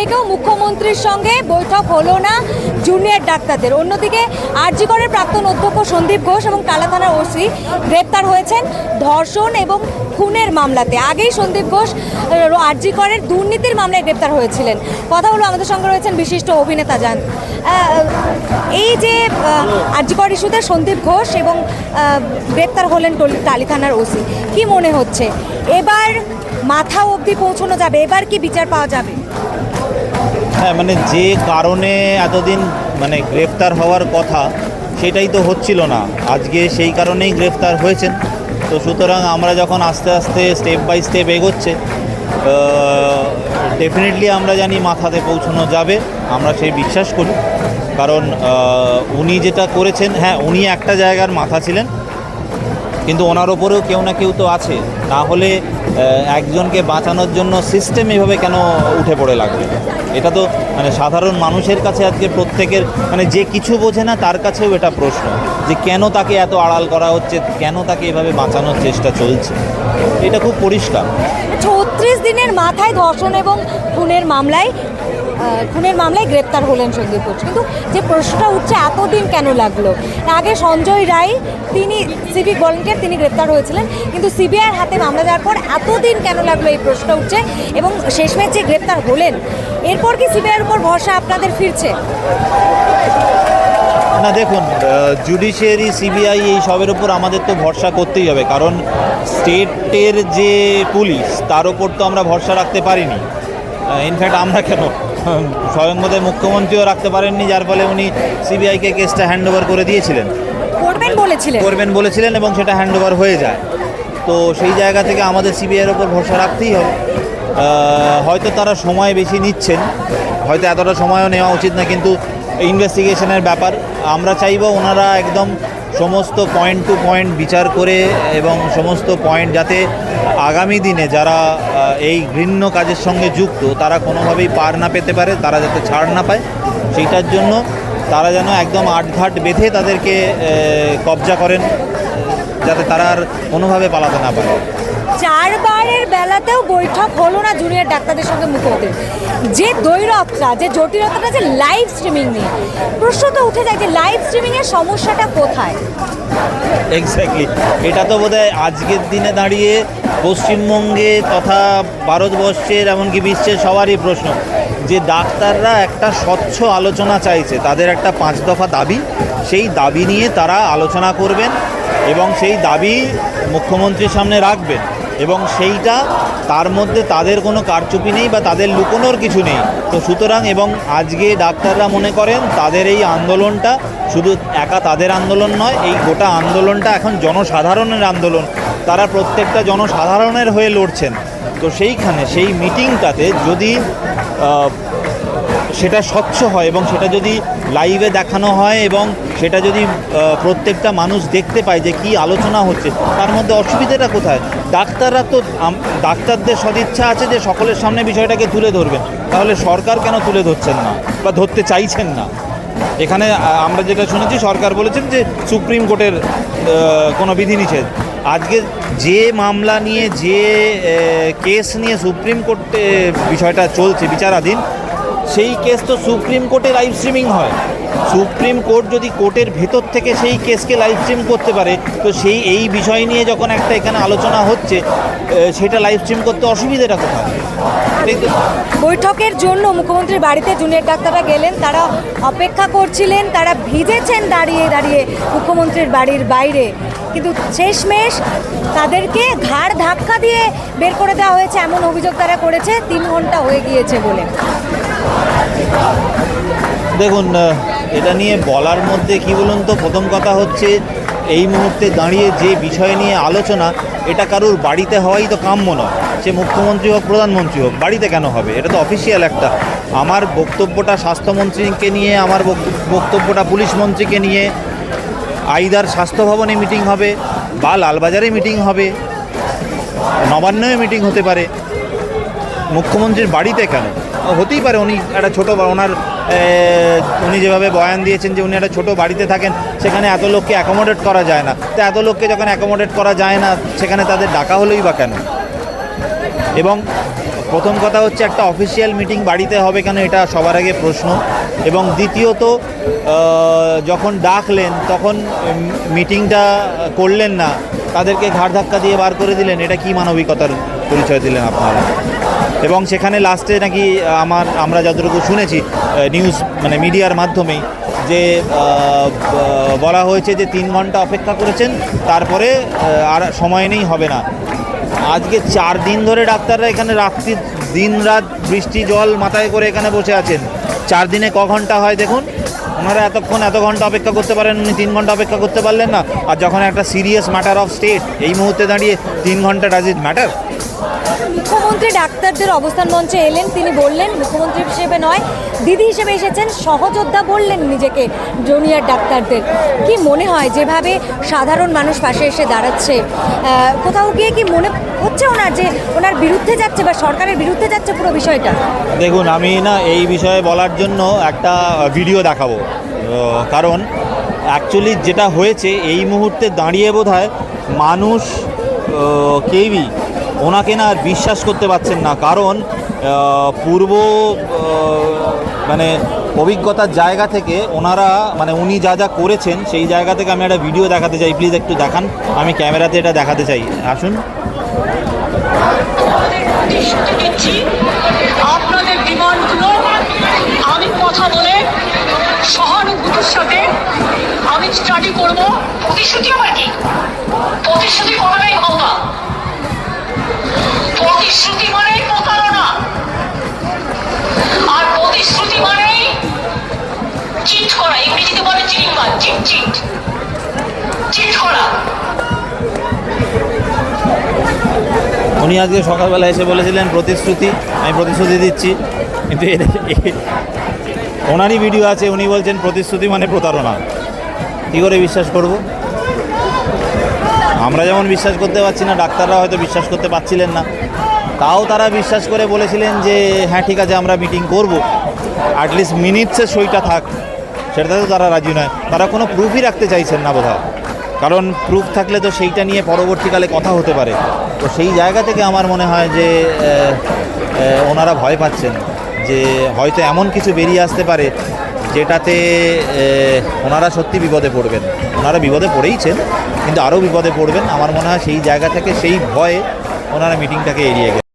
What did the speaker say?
ডেকেও মুখ্যমন্ত্রীর সঙ্গে বৈঠক হলো না জুনিয়র ডাক্তারদের। অন্যদিকে আরজিকরের প্রাক্তন অধ্যক্ষ সন্দীপ ঘোষ এবং কালা থানার ওসি গ্রেপ্তার হয়েছেন ধর্ষণ এবং খুনের মামলাতে। আগেই সন্দীপ ঘোষ আরজিকরের দুর্নীতির মামলায় গ্রেপ্তার হয়েছিলেন। কথা হলো আমাদের সঙ্গে রয়েছেন বিশিষ্ট অভিনেতা যান। এই যে আরজিকর ইস্যুতে সন্দীপ ঘোষ এবং গ্রেপ্তার হলেন টলি- টালি থানার ওসি। কি মনে হচ্ছে? এবার মাথা অবধি পৌঁছানো যাবে? এবার কি বিচার পাওয়া যাবে? হ্যাঁ মানে যে কারণে এতদিন মানে গ্রেফতার হওয়ার কথা, সেটাই তো হচ্ছিল না। আজকে সেই কারণেই গ্রেফতার হয়েছেন। তো সুতরাং আমরা যখন আস্তে আস্তে স্টেপ বাই স্টেপ এগোচ্ছে ডেফিনেটলি আমরা জানি মাথাতে পৌঁছানো যাবে। আমরা সেই বিশ্বাস করি। কারণ উনি যেটা করেছেন হ্যাঁ উনি একটা জায়গার মাথা ছিলেন। কিন্তু ওনার ওপরেও কেউ না কেউ তো আছে। না হলে একজনকে বাঁচানোর জন্য সিস্টেম এভাবে কেন উঠে পড়ে লাগবে? এটা তো মানে সাধারণ মানুষের কাছে আজকে প্রত্যেকের মানে যে কিছু বোঝে না, তার কাছেও এটা প্রশ্ন। যে কেন তাকে এত আড়াল করা হচ্ছে? কেন তাকে এভাবে বাঁচানোর চেষ্টা চলছে? এটা খুব পরিষ্কার। ছত্রিশ দিনের মাথায় ধর্ষণ এবং খুনের মামলায় খুনের মামলায় গ্রেপ্তার হলেন সন্দীপ ঘোষ। কিন্তু যে প্রশ্নটা উঠছে, এতদিন কেন লাগল? আগে সঞ্জয় রায়, তিনি সিভিক ভলেন্টিয়ার তিনি গ্রেপ্তার হয়েছিলেন। কিন্তু সিবিআইয়ের হাতে মামলা দেওয়ার পর এতদিন কেন লাগল এই প্রশ্নটা উঠছে? এবং শেষমেশ যে গ্রেপ্তার হলেন, এরপর কি সিবিআইয়ের উপর ভরসা আপনাদের ফিরছে? না, দেখুন জুডিশিয়ারি সিবিআই এই সবের উপর আমাদের তো ভরসা করতেই হবে। কারণ স্টেটের যে পুলিশ, তার ওপর তো আমরা ভরসা রাখতে পারিনি। ইনফ্যাক্ট আমরা কেন? স্বয়ং বোধহয় মুখ্যমন্ত্রীও রাখতে পারেননি যার ফলে উনি সিবিআইকে কেসটা হ্যান্ড ওভার করে দিয়েছিলেন। করবেন বলেছিলেন? করবেন বলেছিলেন এবং সেটা হ্যান্ড ওভার হয়ে যায়। তো সেই জায়গা থেকে আমাদের সিবিআইয়ের ওপর ভরসা রাখতেই হবে। হয়তো তারা সময় বেশি নিচ্ছেন হয়তো এতটা সময়ও নেওয়া উচিত না কিন্তু ইনভেস্টিগেশনের ব্যাপার। আমরা চাইব ওনারা একদম সমস্ত পয়েন্ট টু পয়েন্ট বিচার করে এবং সমস্ত পয়েন্ট যাতে আগামী দিনে যারা এই ঘৃণ্য কাজের সঙ্গে যুক্ত, তারা কোনোভাবেই পার না পেতে পারে, তারা যাতে ছাড় না পায়, সেইটার জন্য তারা যেন একদম আটঘাট বেঁধে তাদেরকে কবজা করেন, যাতে তারা আর কোনোভাবে পালাতে না পারে। চারবারের বেলাতেও বৈঠক হলো না জুনিয়র ডাক্তারদের সঙ্গে মুখ্যমন্ত্রী যে দৈরতটা যে জটিলতাটা, যে লাইভ স্ট্রিমিং নিয়ে। প্রশ্ন তো উঠে যায় যে লাইভ স্ট্রিমিংয়ের সমস্যাটা কোথায়? এক্স্যাক্টলি এটা তো বোধহয় আজকের দিনে দাঁড়িয়ে পশ্চিমবঙ্গে তথা ভারতবর্ষের, এমনকি বিশ্বের সবারই প্রশ্ন। যে ডাক্তাররা একটা স্বচ্ছ আলোচনা চাইছে, তাদের একটা পাঁচ দফা দাবি। সেই দাবি নিয়ে তারা আলোচনা করবেন এবং সেই দাবি মুখ্যমন্ত্রীর সামনে রাখবেন। এবং সেইটা তার মধ্যে তাদের কোনো কারচুপি নেই বা তাদের লুকোনোর কিছু নেই। তো সুতরাং এবং আজকে ডাক্তাররা মনে করেন তাদের এই আন্দোলনটা শুধু একা তাদের আন্দোলন নয়, এই গোটা আন্দোলনটা এখন জনসাধারণের আন্দোলন। তারা প্রত্যেকটা জনসাধারণের হয়ে লড়ছেন। তো সেইখানে সেই মিটিংটাতে যদি সেটা স্বচ্ছ হয় এবং সেটা যদি লাইভে দেখানো হয় এবং সেটা যদি প্রত্যেকটা মানুষ দেখতে পায় যে কি আলোচনা হচ্ছে, তার মধ্যে অসুবিধাটা কোথায়? ডাক্তাররা তো ডাক্তারদের সদিচ্ছা আছে যে সকলের সামনে বিষয়টাকে তুলে ধরবেন। তাহলে সরকার কেন তুলে ধরছেন না বা ধরতে চাইছেন না? এখানে আমরা যেটা শুনেছি, সরকার বলেছেন যে সুপ্রিম কোর্টের কোনো বিধিনিষেধ আজকে যে মামলা নিয়ে, যে কেস নিয়ে সুপ্রিম কোর্টে বিষয়টা চলছে, বিচারাধীন সেই কেস তো সুপ্রিম কোর্টে লাইভ স্ট্রিমিং হয়। সুপ্রিম কোর্ট যদি কোর্টের ভেতর থেকে সেই কেসকে লাইভ স্ট্রিম করতে পারে, তো সেই এই বিষয় নিয়ে যখন একটা এখানে আলোচনা হচ্ছে সেটা লাইভ স্ট্রিম করতে অসুবিধাটা কোথায়? বৈঠকের জন্য মুখ্যমন্ত্রীর বাড়িতে জুনিয়র ডাক্তাররা গেলেন, তারা অপেক্ষা করছিলেন, তারা ভিজেছেন দাঁড়িয়ে দাঁড়িয়ে মুখ্যমন্ত্রীর বাড়ির বাইরে। কিন্তু শেষমেশ তাদেরকে ঘাড় ধাক্কা দিয়ে বের করে দেওয়া হয়েছে, এমন অভিযোগ তারা করেছে, তিন ঘণ্টা হয়ে গিয়েছে বলে। দেখুন এটা নিয়ে বলার মধ্যে কি বলুন তো? প্রথম কথা হচ্ছে, এই মুহূর্তে দাঁড়িয়ে যে বিষয় নিয়ে আলোচনা, এটা কারুর বাড়িতে হওয়াই তো কাম্য নয়। সে মুখ্যমন্ত্রী হোক, প্রধানমন্ত্রী হোক, বাড়িতে কেন হবে? এটা তো অফিসিয়াল একটা। আমার বক্তব্যটা স্বাস্থ্যমন্ত্রীকে নিয়ে, আমার বক- বক্তব্যটা পুলিশ মন্ত্রীকে নিয়ে, আইদার স্বাস্থ্য ভবনে মিটিং হবে, বা লালবাজারে মিটিং হবে নবান্নয়ে মিটিং হতে পারে। মুখ্যমন্ত্রীর বাড়িতে কেন? হতেই পারে, উনি একটা ছোটো ওনার উনি যেভাবে বয়ান দিয়েছেন যে উনি একটা ছোটো বাড়িতে থাকেন, সেখানে এত লোককে অ্যাকোমোডেট করা যায় না। তো এত লোককে যখন অ্যাকোমোডেট করা যায় না, সেখানে তাদের ডাকা হলেই বা কেন? এবং প্রথম কথা হচ্ছে একটা অফিসিয়াল মিটিং বাড়িতে হবে কেন, এটা সবার আগে প্রশ্ন। এবং দ্বিতীয়ত যখন ডাকলেন, তখন মিটিংটা করলেন না, তাদেরকে ঘাড় ধাক্কা দিয়ে বার করে দিলেন, এটা কি মানবিকতার পরিচয় দিলেন আপনারা? এবং সেখানে লাস্টে নাকি আমার, আমরা যতটুকু শুনেছি নিউজ মানে মিডিয়ার মাধ্যমেই, যে বলা হয়েছে যে তিন ঘণ্টা অপেক্ষা করেছেন, তারপরে আর সময় নেই, হবে না। আজকে চার দিন ধরে ডাক্তাররা এখানে রাত্রি, দিন রাত বৃষ্টি, জল মাথায় করে এখানে বসে আছেন। চার দিনে ক ঘণ্টা হয় দেখুন? ওনারা এতক্ষণ এত ঘণ্টা অপেক্ষা করতে পারেন, উনি তিন ঘণ্টা অপেক্ষা করতে পারলেন না। আর যখন একটা সিরিয়াস ম্যাটার অফ স্টেট এই মুহূর্তে দাঁড়িয়ে তিন ঘণ্টা ডাজ ইট ম্যাটার মুখ্যমন্ত্রী ডাক্তারদের অবস্থান মঞ্চে এলেন। তিনি বললেন, মুখ্যমন্ত্রী হিসেবে নয়, দিদি হিসেবে এসেছেন, সহযোদ্ধা বললেন নিজেকে, জুনিয়র ডাক্তারদের। কি মনে হয়, যেভাবে সাধারণ মানুষ পাশে এসে দাঁড়াচ্ছে? কোথাও গিয়ে কি মনে হচ্ছে ওনার যে ওনার বিরুদ্ধে যাচ্ছে বা সরকারের বিরুদ্ধে যাচ্ছে পুরো বিষয়টা? দেখুন, আমি না এই বিষয়ে বলার জন্য একটা ভিডিও দেখাবো। কারণ অ্যাকচুয়ালি যেটা হয়েছে, এই মুহূর্তে দাঁড়িয়ে বোধ হয় মানুষ কেউই ওনাকে না আর বিশ্বাস করতে পারছেন না। কারণ পূর্ব মানে অভিজ্ঞতার জায়গা থেকে ওনারা মানে উনি যা যা করেছেন, সেই জায়গা থেকে আমি একটা ভিডিও দেখাতে চাই। প্লিজ একটু দেখান, আমি ক্যামেরাতে এটা দেখাতে চাই। আসুন। প্রতিশ্রুতি মানেই প্রতারণা। আর প্রতিশ্রুতি মানেই চিট করা। ইংরেজিতে বলে চিটিং চিট চিট করা। উনি আজকে সকালবেলা এসে বলেছিলেন, প্রতিশ্রুতি, আমি প্রতিশ্রুতি দিচ্ছি। কিন্তু ওনারই ভিডিও আছে, উনি বলছেন, প্রতিশ্রুতি মানে প্রতারণা। কী করে বিশ্বাস করব? আমরা যেমন বিশ্বাস করতে পারছি না, ডাক্তাররা হয়তো বিশ্বাস করতে পারছিলেন না। তাও তারা বিশ্বাস করে বলেছিলেন যে হ্যাঁ ঠিক আছে, আমরা মিটিং করব। অ্যাটলিস্ট মিনিটসের সইটা থাক। সেটাতে তো তারা রাজি নয়। তারা কোনো প্রুফই রাখতে চাইছেন না বোধহয়। কারণ প্রুফ থাকলে তো সেইটা নিয়ে পরবর্তীকালে কথা হতে পারে। তো সেই জায়গা থেকে আমার মনে হয় যে ওনারা ভয় পাচ্ছেন যে, হয়তো এমন কিছু বেরিয়ে আসতে পারে যেটাতে ওনারা সত্যি বিপদে পড়বেন। ওনারা বিপদে পড়েইছেন, কিন্তু আরও বিপদে পড়বেন। আমার মনে হয় সেই জায়গা থেকে সেই ভয়ে ওনারা মিটিংটাকে এড়িয়ে গেলেন